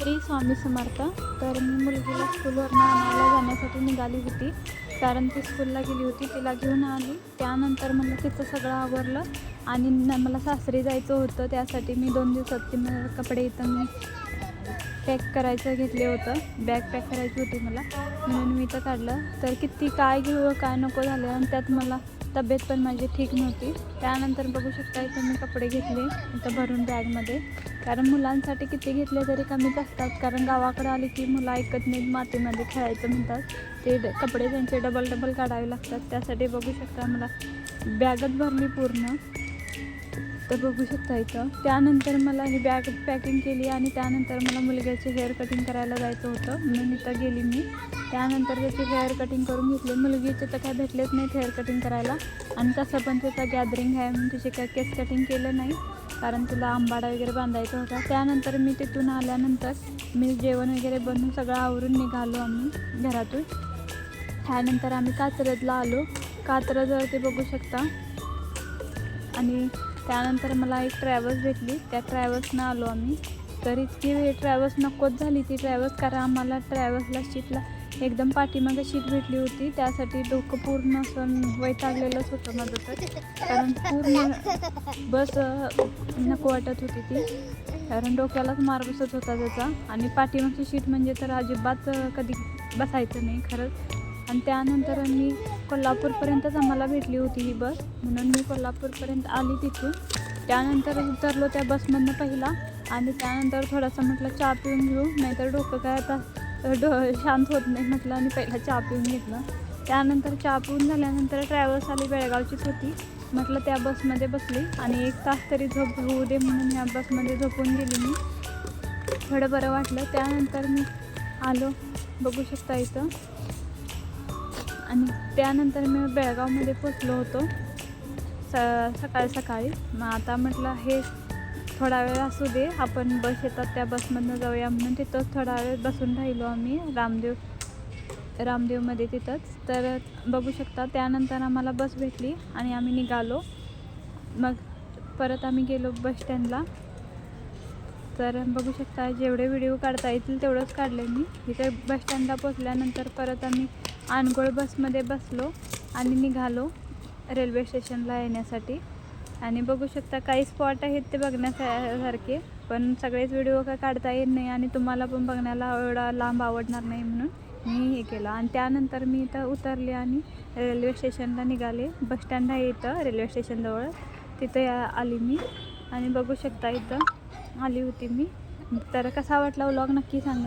श्री स्वामी समर्थ. तर मी मुलगीला स्कूलवरनं आणायला जाण्यासाठी निघाली होती. कारण ती स्कूलला गेली होती तिला घेऊन आली. त्यानंतर मला तिचं सगळं आवरलं आणि न- मला सासरी जायचं होतं. त्यासाठी मी दोन दिवसात ती मला कपडे इथं मी पॅक करायचं घेतले होतं. बॅग पॅक करायची होती मला. म्हणून मी इथं काढलं. तर किती काय घेऊ काय नको झालं. आणि त्यात मला तब्येत पण माझी ठीक नव्हती. त्यानंतर बघू शकता इथं मी कपडे घेतले इथं भरून बॅगमध्ये. कारण मुलांसाठी किती घेतले तरी कमीच असतात कारण गावाकडे आले की मुलं ऐकत नाहीत मातीमध्ये खेळायचं म्हणतात. ते कपडे त्यांचे डबल डबल काढावे लागतात. त्यासाठी बघू शकता मला बॅगच भरली पूर्ण. तर बघू शकता इथं. त्यानंतर मला ही बॅग पॅकिंग केली आणि त्यानंतर मला मुलग्याचे हेअर कटिंग करायला जायचं होतं. म्हणून इथं गेली मी. त्यानंतर त्याचे हेअर कटिंग करून घेतली. मुलगीचे तर काय भेटलेच नाहीत हेअर कटिंग करायला. आणि तसं पण त्याचा गॅदरिंग आहे म्हणून तिचे काय केस कटिंग केलं नाही. कारण तिला आंबाडा वगैरे बांधायचा होता. त्यानंतर मी तिथून आल्यानंतर मी जेवण वगैरे बनवून सगळं आवरून निघालो आम्ही घरातून. त्यानंतर आम्ही कात्रजला आलो. कात्रजवरती बघू शकता. आणि त्यानंतर मला एक ट्रॅव्हल्स भेटली. त्या ट्रॅव्हल्सनं आलो आम्ही. तर इतकी ट्रॅव्हल्स नकोच झाली ती ट्रॅव्हल्स कारण आम्हाला ट्रॅव्हल्सला सीटला एकदम पाठीमागे सीट भेटली होती. त्यासाठी डोकं पूर्ण असं वैतागलेलंच होतं माझं तर. कारण पूर्ण बस नको वाटत होती ती. कारण डोक्यालाच मार बसत होता त्याचा. आणि पाठीमागची सीट म्हणजे तर अजिबात कधी बसायचं नाही खरंच. आणि त्यानंतर मी कोल्हापूरपर्यंतच आम्हाला भेटली होती ही बस. म्हणून मी कोल्हापूरपर्यंत आली तिथून. त्यानंतर उतरलो त्या बसमधनं पहिला आणि त्यानंतर थोडासा म्हटलं चहा पिऊन घेऊ नाहीतर डोकं काय आता डो शांत होत नाही म्हटलं आणि पहिला चहा पिऊन घेतलं. त्यानंतर चहा पिऊन झाल्यानंतर ट्रॅव्हल्स आली बेळगावचीच होती म्हटलं त्या बसमध्ये बसली आणि एक तास तरी झोप होऊ दे म्हणून या बसमध्ये झोपून गेली मी. थोडं बरं वाटलं. त्यानंतर मी आलो. बघू शकता इथं. आणि त्यानंतर मी बेळगावमध्ये पोचलो होतो. स सकाळी सकाळी. मग आता म्हटलं हे थोडा वेळ असू दे आपण बस येतात त्या बसमधनं जाऊया. म्हणून तिथंच थोडा वेळ बसून राहिलो आम्ही रामदेव रामदेवमध्ये तिथंच. तर बघू शकता त्यानंतर आम्हाला बस भेटली आणि आम्ही निघालो. मग परत आम्ही गेलो बस स्टँडला. तर बघू शकता जेवढे व्हिडिओ काढता येतील तेवढंच काढले मी. इथे बस स्टँडला पोचल्यानंतर परत आम्ही अनगोळ बसमध्ये बसलो आणि निघालो रेल्वे स्टेशनला येण्यासाठी. आणि बघू शकता काही स्पॉट आहेत ते बघण्यासारखे पण सगळेच व्हिडिओ काय काढता येत नाही आणि तुम्हाला पण बघण्याला एवढा लांब आवडणार नाही म्हणून मी हे केलं. आणि त्यानंतर मी इथं उतरले आणि रेल्वे स्टेशनला निघाले. बसस्टँड आहे इथं रेल्वे स्टेशनजवळ तिथं या- आली मी आणि बघू शकता इथं आली होती मी. तर कसा वाटला व्लॉग नक्की सांगा.